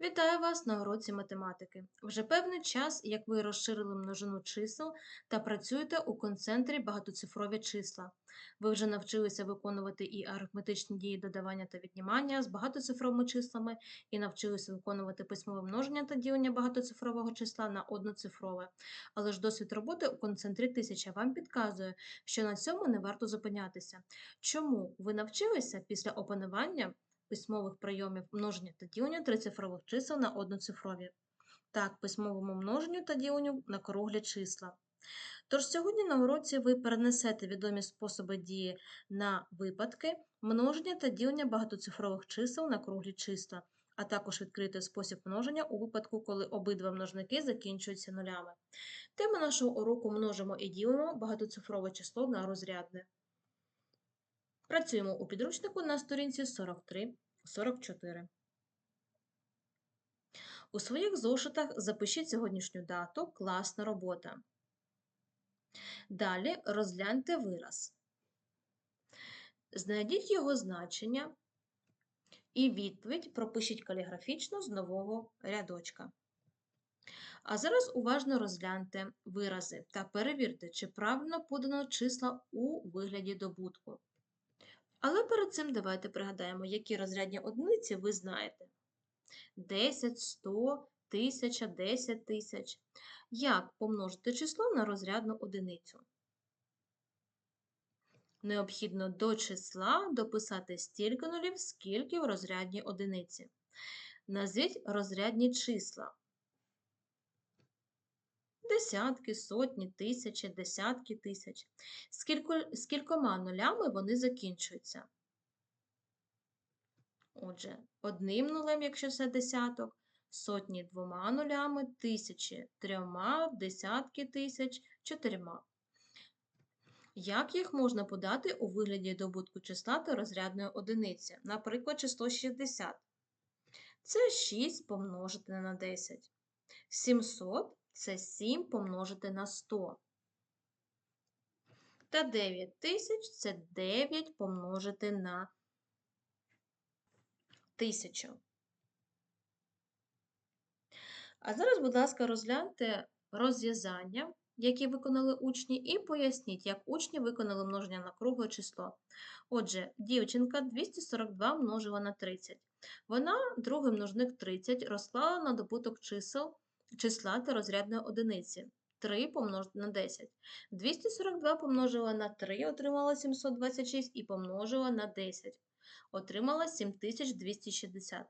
Вітаю вас на уроці математики. Вже певний час, як ви розширили множину чисел та працюєте у концентрі багатоцифрові числа. Ви вже навчилися виконувати і арифметичні дії додавання та віднімання з багатоцифровими числами, і навчилися виконувати письмове множення та ділення багатоцифрового числа на одноцифрове. Але ж досвід роботи у концентрі 1000 вам підказує, що на цьому не варто зупинятися. Чому ви навчилися після опанування письмових прийомів множення та ділення трицифрових чисел на одноцифрові. Так, письмовому множенню та діленню на круглі числа. Тож сьогодні на уроці ви перенесете відомі способи дії на випадки множення та ділення багатоцифрових чисел на круглі числа, а також відкрити спосіб множення у випадку, коли обидва множники закінчуються нулями. Тема нашого уроку множимо і ділимо багатоцифрове число на розрядне. Працюємо у підручнику на сторінці 43-44. У своїх зошитах запишіть сьогоднішню дату класна робота. Далі розгляньте вираз. Знайдіть його значення і відповідь пропишіть каліграфічно з нового рядочка. А зараз уважно розгляньте вирази та перевірте, чи правильно подано числа у вигляді добутку. Але перед цим давайте пригадаємо, які розрядні одиниці ви знаєте. 10, 100, 1000, 10 тисяч. Як помножити число на розрядну одиницю? Необхідно до числа дописати стільки нулів, скільки в розрядній одиниці. Назвіть розрядні числа. Десятки, сотні, тисячі, десятки тисяч. Скілько, скількома нулями вони закінчуються? Отже, одним нулем, якщо це десяток, сотні двома нулями, тисячі трьома, десятки тисяч чотирма. Як їх можна подати у вигляді добутку числа та розрядної одиниці? Наприклад, число 60. Це 6 помножити на 10. 700 це 7 помножити на 100. Та 9 тисяч це 9 помножити на 1000. А зараз, будь ласка, розгляньте розв'язання, які виконали учні, і поясніть, як учні виконали множення на кругле число. Отже, дівчинка 242 множила на 30. Вона другий множник 30 розклала на добуток чисел числа та розрядної одиниці. 3 помножити на 10. 242 помножила на 3, отримала 726 і помножила на 10. Отримала 7260.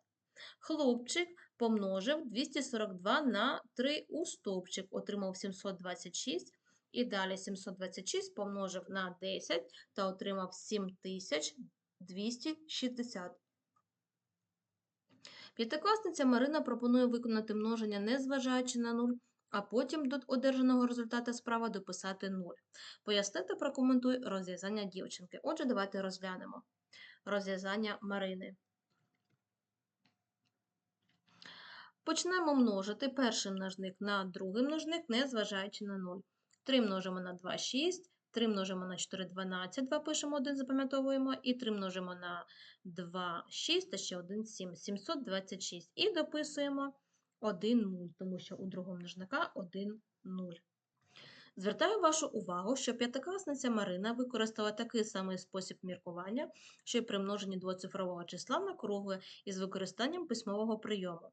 Хлопчик помножив 242 на 3 у стовпчик, отримав 726. І далі 726 помножив на 10 та отримав 7260. П'ятикласниця Марина пропонує виконати множення, не зважаючи на 0, а потім до одержаного результата справа дописати 0. Поясни та прокоментуй розв'язання дівчинки. Отже, давайте розглянемо розв'язання Марини. Почнемо множити перший множник на другий множник, не зважаючи на 0. 3 множимо на 2 – 6, 3 множимо на 4 – 12, 2 пишемо 1, запам'ятовуємо, і 3 множимо на 2 – 6, та ще 1 – 7, 726. І дописуємо 1 0, тому що у другого множника 1 0. Звертаю вашу увагу, що п'ятикласниця Марина використала такий самий спосіб міркування, що й при множенні двоцифрового числа на кругле із використанням письмового прийому.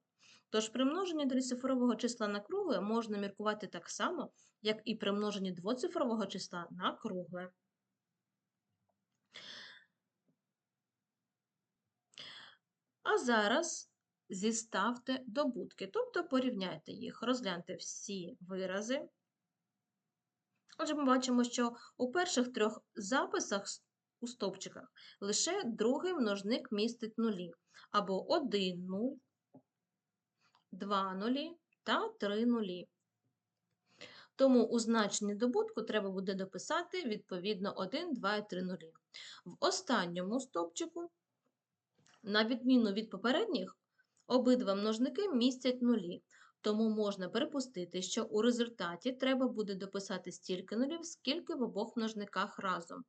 Тож при множенні трицифрового числа на кругле можна міркувати так само, як і при множенні двоцифрового числа на кругле. А зараз зіставте добутки, тобто порівняйте їх, розгляньте всі вирази. Отже, ми бачимо, що у перших трьох записах у стовпчиках лише другий множник містить нулі, або 1 0, 2 нулі та 3 нулі. Тому у значенні добутку треба буде дописати відповідно 1, 2 і 3 нулі. В останньому стовпчику, на відміну від попередніх, обидва множники містять нулі. Тому можна припустити, що у результаті треба буде дописати стільки нулів, скільки в обох множниках разом.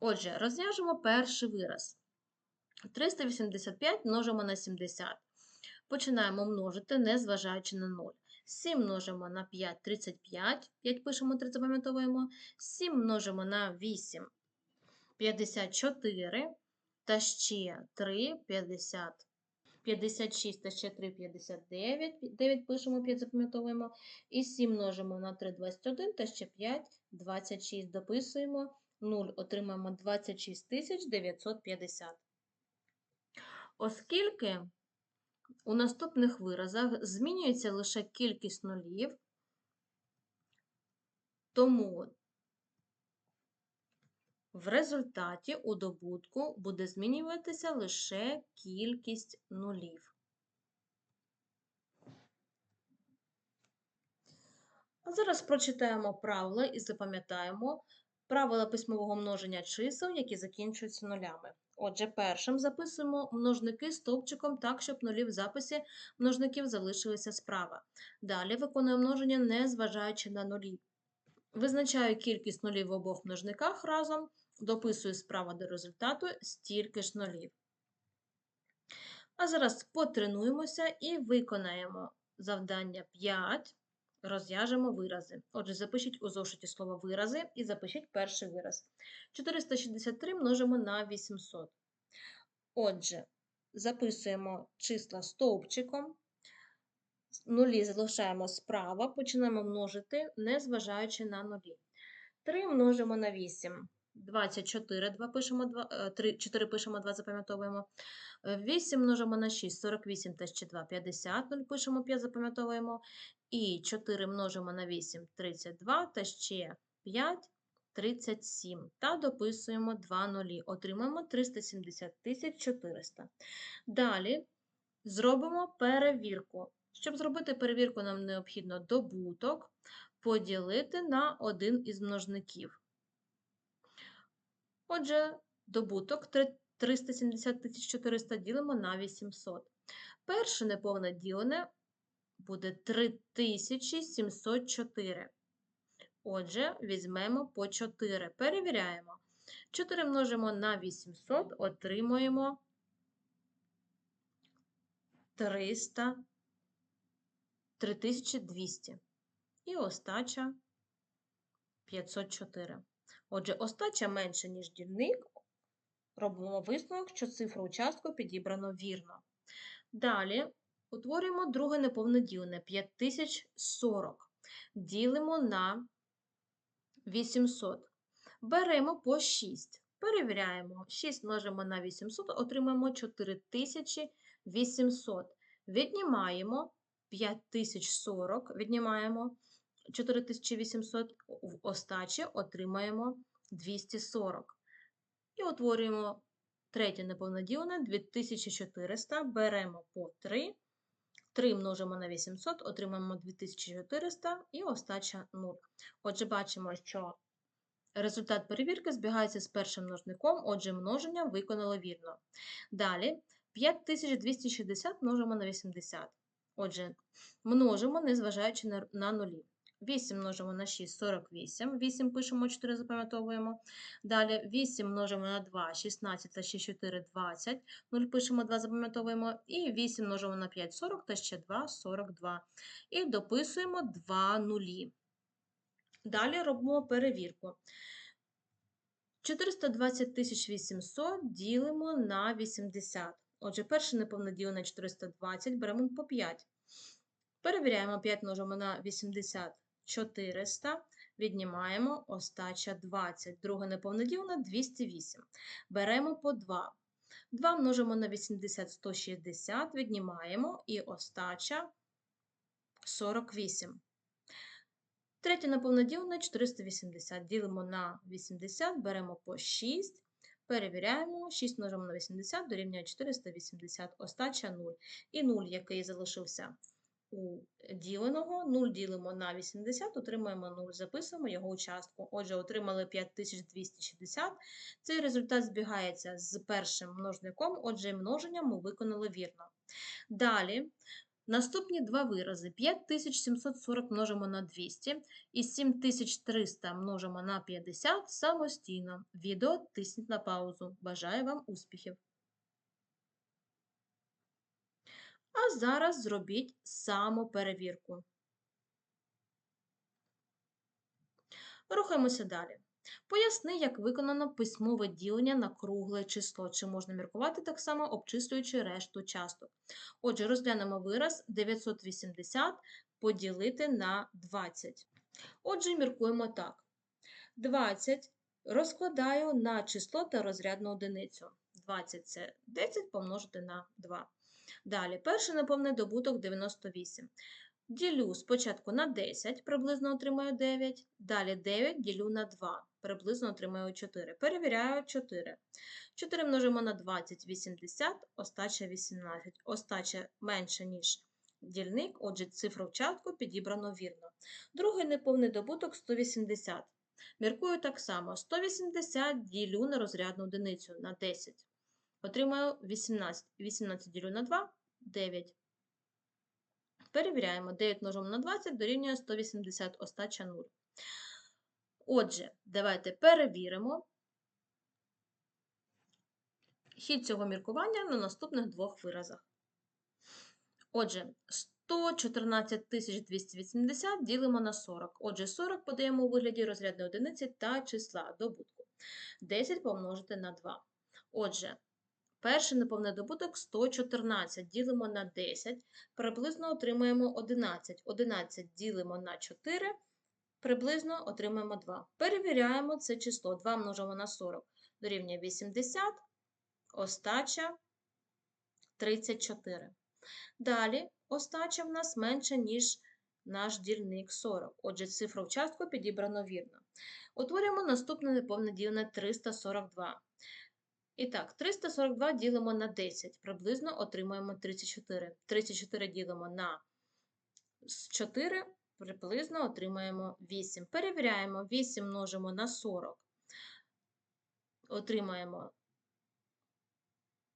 Отже, розв'яжемо перший вираз. 385 множимо на 70. Починаємо множити, не зважаючи на 0. 7 множимо на 5 – 35. 5 пишемо, 3 запам'ятовуємо. 7 множимо на 8 – 54. Та ще 3 – 50. 56 та ще 3 – 59. 9 пишемо, 5 запам'ятовуємо. І 7 множимо на 3 – 21 та ще 5 – 26. Дописуємо 0. Отримаємо 26 950. Оскільки у наступних виразах змінюється лише кількість нулів, тому в результаті у добутку буде змінюватися лише кількість нулів. А зараз прочитаємо правила і запам'ятаємо правила письмового множення чисел, які закінчуються нулями. Отже, першим записуємо множники стовпчиком так, щоб нулі в записі множників залишилися справа. Далі виконуємо множення, не зважаючи на нулі. Визначаю кількість нулів в обох множниках разом, дописую справа до результату стільки ж нулів. А зараз потренуємося і виконаємо завдання 5, розв'яжемо вирази. Отже, запишіть у зошиті слово вирази і запишіть перший вираз. 463 множимо на 800. Отже, записуємо числа стовпчиком. Нулі залишаємо справа, починаємо множити, не зважаючи на нулі. 3 множимо на 8. 24, 2 пишемо 2, 3, 4 пишемо 2, запам'ятовуємо. 8 множимо на 6, 48 та ще 2, 50, 0 пишемо 5, запам'ятовуємо. І 4 множимо на 8, 32 та ще 5, 37. Та дописуємо 2 нулі. Отримаємо 370 400. Далі зробимо перевірку. Щоб зробити перевірку, нам необхідно добуток поділити на один із множників. Отже, добуток 370 400 ділимо на 800. Перше неповне ділене буде 3704. Отже, візьмемо по 4. Перевіряємо. 4 множимо на 800, отримуємо 300, 3200. І остача 504. Отже, остача менше, ніж дільник. Робимо висновок, що цифру участку підібрано вірно. Далі утворюємо друге неповне ділене 5040. Ділимо на 800. Беремо по 6. Перевіряємо. 6 множимо на 800, отримаємо 4800. Віднімаємо 5040, віднімаємо 4800 в остачі отримаємо 240. І утворюємо третє неповноділене 2400, беремо по 3. 3 множимо на 800, отримаємо 2400 і остача 0. Отже, бачимо, що результат перевірки збігається з першим множником, отже, множення виконало вірно. Далі 5260 множимо на 80. Отже, множимо, незважаючи на, нулі. 8 множимо на 6 48. 8 пишемо, 4 запам'ятовуємо. Далі 8 множимо на 2, 16 та ще 4 20. 0 пишемо 2, запам'ятовуємо. І 8 множимо на 5 40 та ще 2 42. І дописуємо 2 нулі. Далі робимо перевірку. 420 800 ділимо на 80. Отже, діло на 420 беремо по 5. Перевіряємо 5 множимо на 80 400, віднімаємо остача 20. Друге неповноділне 208. Беремо по 2. 2 множимо на 80 160, віднімаємо і остача 48. Третє неповноділне 480. Ділимо на 80, беремо по 6. Перевіряємо, 6 множимо на 80 дорівнює 480, остача 0. І 0, який залишився у діленого, 0 ділимо на 80, отримаємо 0, записуємо його участку. Отже, отримали 5260. Цей результат збігається з першим множником, отже, множення ми виконали вірно. Далі, наступні два вирази: 5740 множимо на 200 і 7300 множимо на 50 самостійно. Відео тисніть на паузу. Бажаю вам успіхів! А зараз зробіть самоперевірку. Рухаємося далі. Поясни, як виконано письмове ділення на кругле число, чи можна міркувати так само, обчислюючи решту часток. Отже, розглянемо вираз 980 поділити на 20. Отже, міркуємо так. 20 розкладаю на число та розрядну одиницю. 20 це 10 помножити на 2. Далі, перший неповний добуток 98. Ділю спочатку на 10, приблизно отримаю 9. Далі 9 ділю на 2, приблизно отримаю 4. Перевіряю 4. 4 множимо на 20, 80, остача 18. Остача менше, ніж дільник, отже, цифру в частку підібрано вірно. Другий неповний добуток 180. Міркую так само. 180 ділю на розрядну одиницю на 10. Отримаю 18. 18 ділю на 2 9. Перевіряємо. 9 множимо на 20 дорівнює 180 остача 0. Отже, давайте перевіримо хід цього міркування на наступних двох виразах. Отже, 114 280 ділимо на 40. Отже, 40 подаємо у вигляді розрядної одиниці та числа добутку. 10 помножити на 2. Отже, перший неповний добуток 114 ділимо на 10, приблизно отримаємо 11. 11 ділимо на 4, приблизно отримаємо 2. Перевіряємо це число. 2 множимо на 40 дорівнює 80, остача 34. Далі остача в нас менша, ніж наш дільник 40. Отже, цифру в частку підібрано вірно. Утворюємо наступне неповне ділене 342. І так, 342 ділимо на 10, приблизно отримуємо 34. 34 ділимо на 4, приблизно отримаємо 8. Перевіряємо, 8 множимо на 40, отримаємо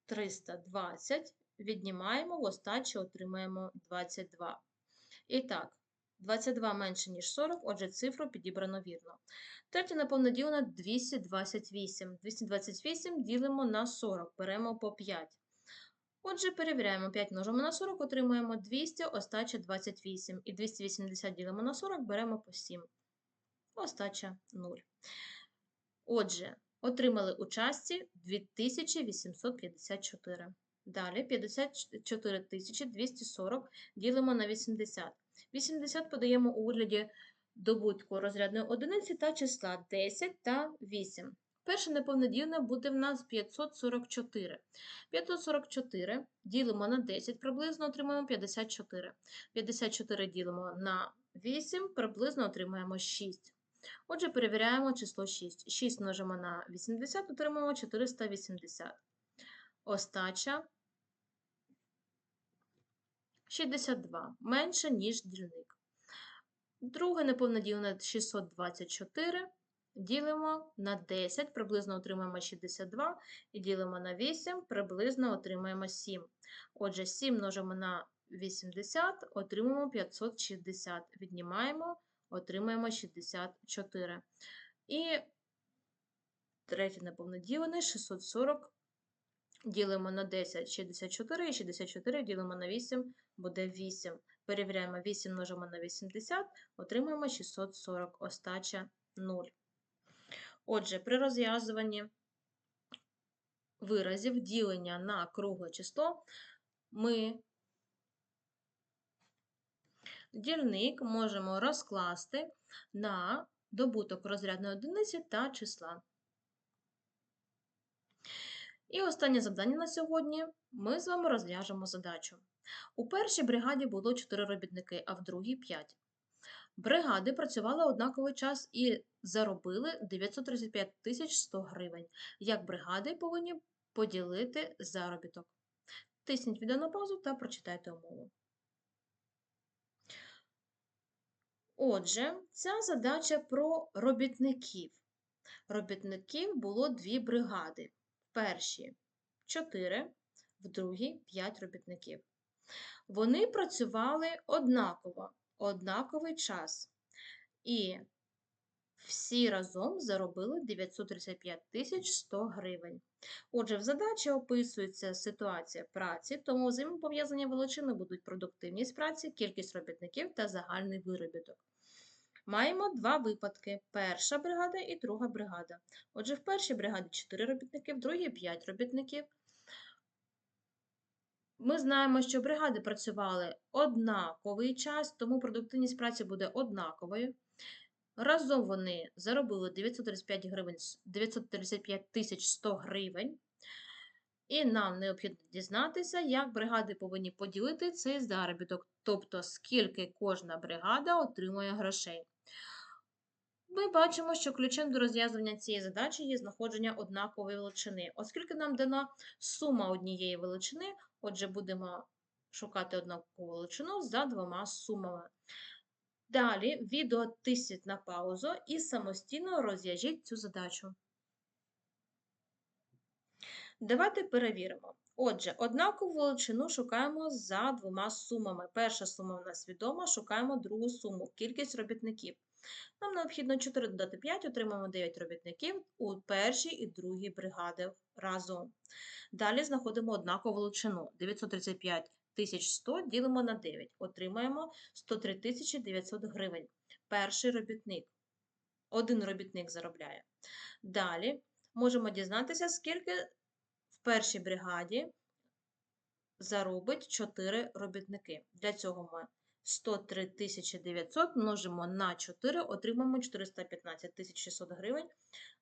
320, віднімаємо, в остачі отримаємо 22. І так, 22 менше, ніж 40, отже, цифру підібрано вірно. Третє неповне ділення 228. 228 ділимо на 40, беремо по 5. Отже, перевіряємо 5 множимо на 40, отримуємо 200, остача 28. І 280 ділимо на 40, беремо по 7. Остача 0. Отже, отримали у частці 2854. Далі 54 240 ділимо на 80. 80 подаємо у вигляді добутку розрядної одиниці та числа 10 та 8. Перше неповнодільне буде в нас 544. 544 ділимо на 10, приблизно отримаємо 54. 54 ділимо на 8, приблизно отримаємо 6. Отже, перевіряємо число 6. 6 множимо на 80, отримаємо 480. Остача 62 менше, ніж дільник. Друге неповне ділене 624. Ділимо на 10, приблизно отримаємо 62, і ділимо на 8, приблизно отримаємо 7. Отже, 7 множимо на 80, отримаємо 560. Віднімаємо, отримаємо 64. І третє неповноділене 640. Ділимо на 10 64, і 64 ділимо на 8, буде 8. Перевіряємо 8 множимо на 80, отримаємо 640, остача 0. Отже, при розв'язуванні виразів ділення на кругле число ми дільник можемо розкласти на добуток розрядної одиниці та числа. І останнє завдання на сьогодні ми з вами розв'яжемо задачу. У першій бригаді було 4 робітники, а в другій 5. Бригади працювали однаковий час і заробили 935 тисяч 100 гривень. Як бригади повинні поділити заробіток? Тисніть відео на паузу та прочитайте умову. Отже, ця задача про робітників. Робітників було дві бригади. В першій 4, в другій 5 робітників. Вони працювали однаково, однаковий час. І Всі разом заробили 935 тисяч 100 гривень. Отже, в задачі описується ситуація праці, тому взаємопов'язані величини будуть продуктивність праці, кількість робітників та загальний виробіток. Маємо два випадки: перша бригада і друга бригада. Отже, в першій бригаді 4 робітники, в другій 5 робітників. Ми знаємо, що бригади працювали однаковий час, тому продуктивність праці буде однаковою. Разом вони заробили 935 гривень, 935 тисяч 100 гривень. І нам необхідно дізнатися, як бригади повинні поділити цей заробіток, тобто скільки кожна бригада отримує грошей. Ми бачимо, що ключем до розв'язування цієї задачі є знаходження однакової величини. Оскільки нам дана сума однієї величини, отже, будемо шукати однакову величину за двома сумами. Далі відео тисніть на паузу і самостійно розв'яжіть цю задачу. Давайте перевіримо. Отже, однакову величину шукаємо за двома сумами. Перша сума у нас відома, шукаємо другу суму, кількість робітників. Нам необхідно 4 додати 5, отримаємо 9 робітників у першій і другій бригади разом. Далі знаходимо однакову величину 935 1100 ділимо на 9, отримаємо 103 900 гривень. Перший робітник. Один робітник заробляє. Далі можемо дізнатися, скільки в першій бригаді заробить 4 робітники. Для цього ми 103 900 множимо на 4, отримаємо 415 600 гривень,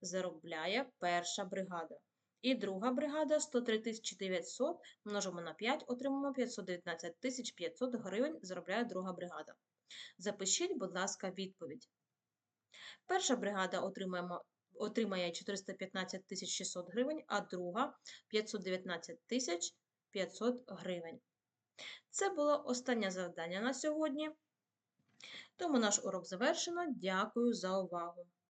заробляє перша бригада. І друга бригада 103 900 множимо на 5, отримаємо 519 500 гривень, заробляє друга бригада. Запишіть, будь ласка, відповідь. Перша бригада отримаємо, отримає 415 600 гривень, а друга 519 500 гривень. Це було останнє завдання на сьогодні. Тому наш урок завершено. Дякую за увагу!